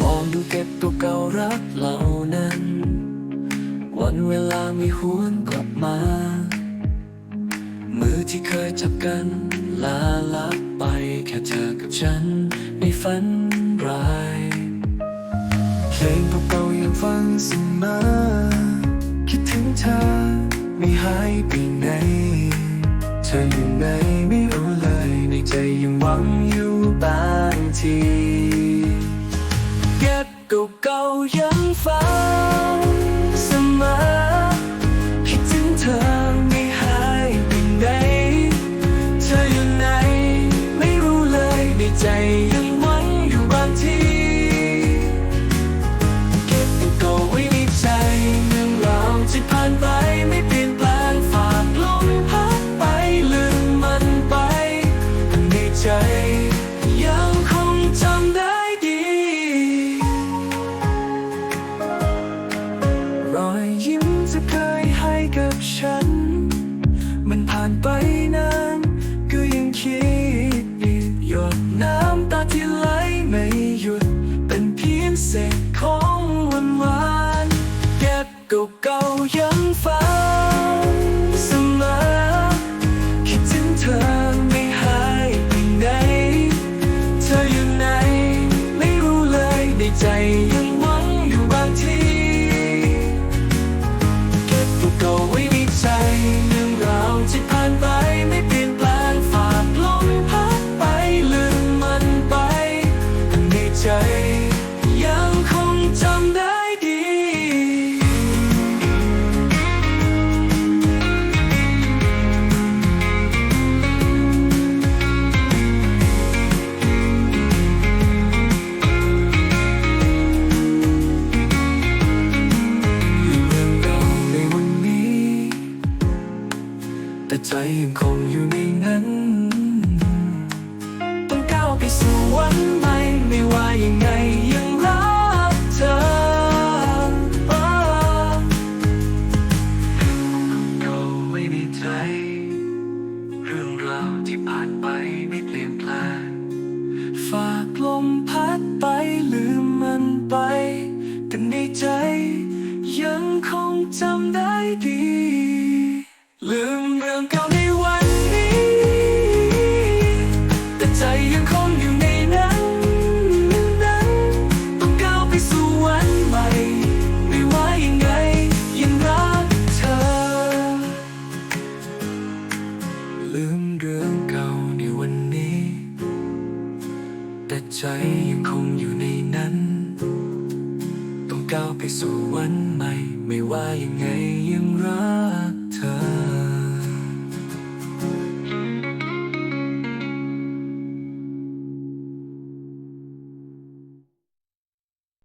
มองดูเก็บตัวเก่ารักเรานั้น วันเวลาไม่หวนกลับมา มือที่เคยจับกัน ลาลับไปแค่เธอกับฉัน ในฝันร้าย เพลงเก่าๆยังฟังเสมอคิดถึงเธอไม่หายไปไหน เธออยู่ไหนไม่รู้เลย ในใจยังหวังอยู่บางที เก็บเก่าๆยังฟังเสมอคิดถึงเธอา แต่ใจยังคงอยู่ในนั้น ต้องก้าวไปสู่วันใหม่ไม่ว่ายังไงยังรักเธอโอ้ก็ไว้ในใจ เรื่องราวที่ผ่านไปไม่เปลี่ยนแปลงฝากลมพัดไปลืมมันไปแต่ในใจ แต่ใจยังคงอยู่ในนั้น ต้องก้าวไปสู่วันใหม่ ไม่ว่ายังไงยังรัก